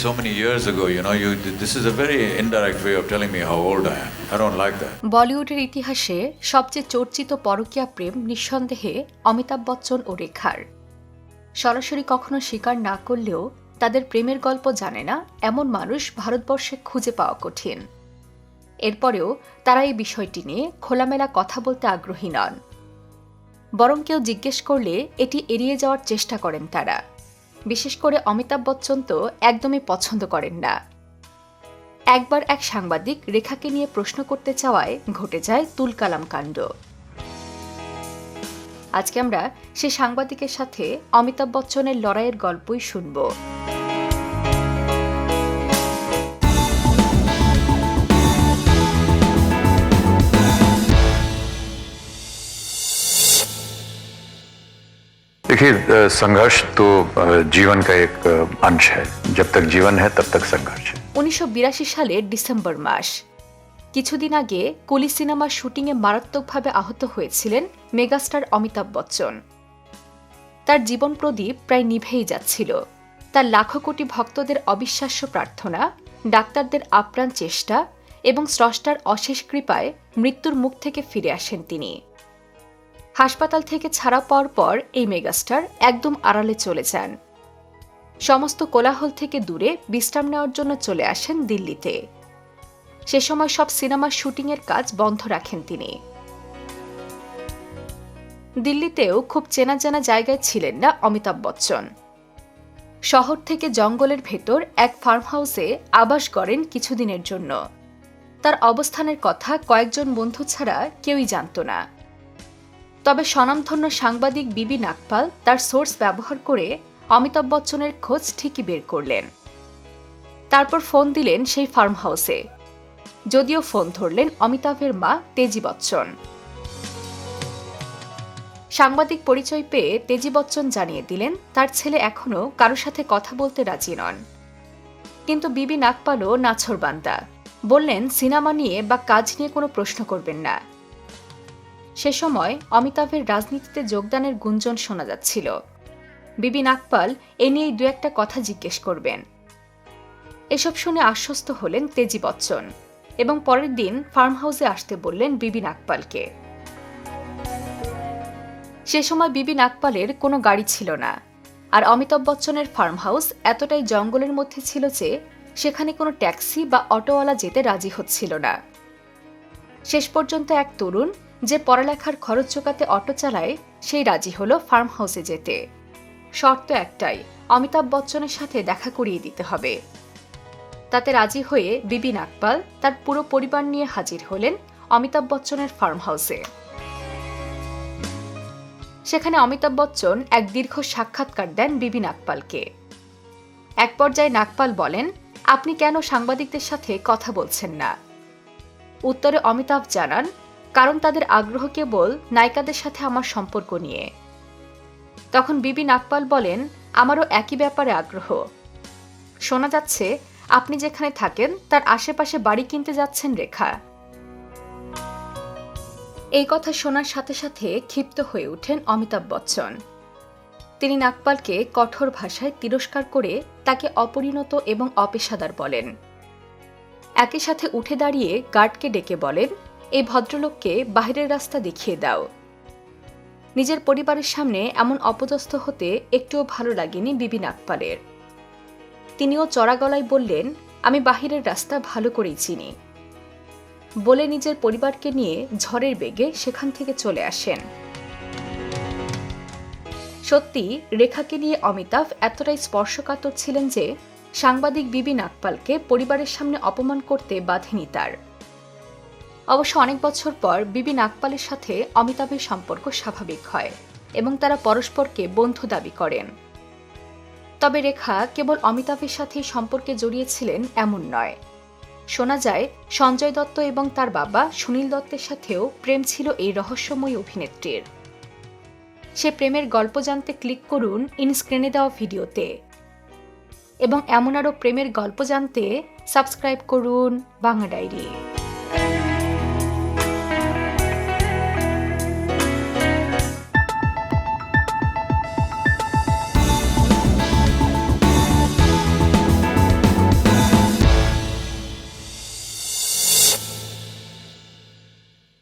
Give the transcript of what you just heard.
so many years ago. You know, you this is a very indirect way of telling me how old I am. I don't like that. বলিউডের ইতিহাসে সবচেয়ে চর্চিত পরকীয়া প্রেম নিঃসন্দেহে অমিতাভ বচ্চন ও রেখার সরাসরি কখনো স্বীকার না করলেও তাদের প্রেমের গল্প জানে না এমন মানুষ ভারতবর্ষে খুঁজে পাওয়া কঠিন এরপরেও তারা এই বিষয়টি নিয়ে খোলামেলা কথা বলতে আগ্রহী নন বরং কেউ জিজ্ঞেস করলে এটি এড়িয়ে যাওয়ার চেষ্টা করেন তারা বিশেষ করে অমিতাভ বচ্চন তো একদমই পছন্দ করেন না। একবার এক সাংবাদিক রেখাকে নিয়ে প্রশ্ন করতে চাওয়ায় ঘটে যায় তুলকালাম কাণ্ড। আজকে আমরা সে সাংবাদিকের সাথে অমিতাভ বচ্চনের লড়াইয়ের গল্পই শুনব। देखिए अ, संघर्ष तो अ, जीवन का एक अ, अंश है जब तक जीवन है तब तक संघर्ष है উনিশশো সালের ডিসেম্বর মাস কিছুদিন আগে কুলি সিনেমার শুটিংয়ে মারাত্মকভাবে আহত হয়েছিলেন মেগাস্টার অমিতাভ বচ্চন তার জীবন প্রদীপ প্রায় নিভেই যাচ্ছিল তার লাখো কোটি ভক্তদের অবিশ্বাস্য প্রার্থনা ডাক্তারদের আপ্রাণ চেষ্টা এবং স্রষ্টার অশেষ কৃপায় মৃত্যুর মুখ থেকে ফিরে আসেন তিনি হাসপাতাল থেকে ছাড়া পাওয়ার পর এই মেগাস্টার একদম আড়ালে চলে যান। সমস্ত কোলাহল থেকে দূরে বিশ্রাম নেওয়ার জন্য চলে আসেন দিল্লিতে। সে সময় সব সিনেমার শুটিংয়ের কাজ বন্ধ রাখেন তিনি। দিল্লিতেও খুব চেনা জানা জায়গায় ছিলেন না অমিতাভ বচ্চন। শহর থেকে জঙ্গলের ভেতর এক ফার্ম হাউসে আবাস গড়েন কিছুদিনের জন্য। তার অবস্থানের কথা কয়েকজন বন্ধু ছাড়া কেউই জানত না। তবে স্বনামধন্য সাংবাদিক বিবি নাগপাল তার সোর্স ব্যবহার করে অমিতাভ বচ্চনের খোঁজ ঠিকই বের করলেন। তারপর ফোন দিলেন সেই ফার্ম হাউসে যদিও ফোন ধরলেন অমিতাভের মা তেজি বচ্চন। সাংবাদিক পরিচয় পেয়ে তেজি বচ্চন জানিয়ে দিলেন, তার ছেলে এখনও কারও সাথে কথা বলতে রাজি নন। কিন্তু বিবি নাগপালও নাছরবান্দা বললেন, সিনেমা নিয়ে বা কাজ নিয়ে কোনো প্রশ্ন করবেন না। সে সময় অমিতাভের রাজনীতিতে যোগদানের গুঞ্জন শোনা যাচ্ছিল। বিবি নাগপাল এ নিয়েই দু একটা কথা জিজ্ঞেস করবেন। এসব শুনে আশ্বস্ত হলেন তেজি বচ্চন এবং পরের দিন ফার্ম হাউসে আসতে বললেন বিবি নাগপালকে সে সময় বিবি নাগপালের কোনো গাড়ি ছিল না আর অমিতাভ বচ্চনের ফার্ম হাউস এতটাই জঙ্গলের মধ্যে ছিল যে সেখানে কোনো ট্যাক্সি বা অটোওয়ালা যেতে রাজি হচ্ছিল না। শেষ পর্যন্ত এক তরুণ যে পড়ালেখার খরচ চোকাতে অটো চালায়, সেই রাজি হলো ফার্ম হাউসে যেতে। শর্ত একটাই, অমিতাভ বচ্চনের সাথে দেখা করিয়ে দিতে হবে। তাতে রাজি হয়ে বিবি নাগপাল তার পুরো পরিবার নিয়ে হাজির হলেন অমিতাভ বচ্চনের ফার্ম হাউসে সেখানে অমিতাভ বচ্চন এক দীর্ঘ সাক্ষাৎকার দেন বিবি নাগপালকে এক পর্যায়ে নাগপাল বলেন, আপনি কেন সাংবাদিকদের সাথে কথা বলছেন না? উত্তরে অমিতাভ জানান কারণ তাদের আগ্রহ কেবল নায়িকাদের সাথে আমার সম্পর্ক নিয়ে। তখন বিবি নাগপাল বলেন, আমারও একই ব্যাপারে আগ্রহ। শোনা যাচ্ছে, আপনি যেখানে থাকেন, তার আশেপাশে বাড়ি কিনতে যাচ্ছেন রেখা। এই কথা শোনার সাথে সাথে ক্ষিপ্ত হয়ে ওঠেন অমিতাভ বচ্চন। তিনি নাগপালকে কঠোর ভাষায় তিরস্কার করে তাকে অপরিণত এবং অপেশাদার বলেন। একই সাথে উঠে দাঁড়িয়ে গার্ডকে ডেকে বলেন এই ভদ্রলোককে বাইরের রাস্তা দেখিয়ে দাও। নিজের পরিবারের সামনে এমন অপদস্থ হতে একটুও ভালো লাগেনি বিবি নাগপালের। তিনিও চড়া গলায় বললেন, আমি বাহিরের রাস্তা ভালো করেই চিনি। বলে নিজের পরিবারকে নিয়ে ঝড়ের বেগে সেখান থেকে চলে আসেন। সত্যি, রেখাকে নিয়ে অমিতাভ এতটাই স্পর্শকাতর ছিলেন যে, সাংবাদিক বিবি নাগপালকে পরিবারের সামনে অপমান করতে বাধেনি তার। অবশ্য অনেক বছর পর বিবি নাগপালের সাথে অমিতাভের সম্পর্ক স্বাভাবিক হয় এবং তারা পরস্পরকে বন্ধু দাবি করেন। তবে রেখা কেবল অমিতাভের সাথেই সম্পর্কে জড়িয়েছিলেন এমন নয়। শোনা যায়, সঞ্জয় দত্ত এবং তার বাবা সুনীল দত্তের সাথেও প্রেম ছিল এই রহস্যময়ী অভিনেত্রীর। সে প্রেমের গল্প জানতে ক্লিক করুন ইনস্ক্রিনে দেওয়া ভিডিওতে। এবং এমন আরও প্রেমের গল্প জানতে সাবস্ক্রাইব করুন বাংলা ডায়েরি।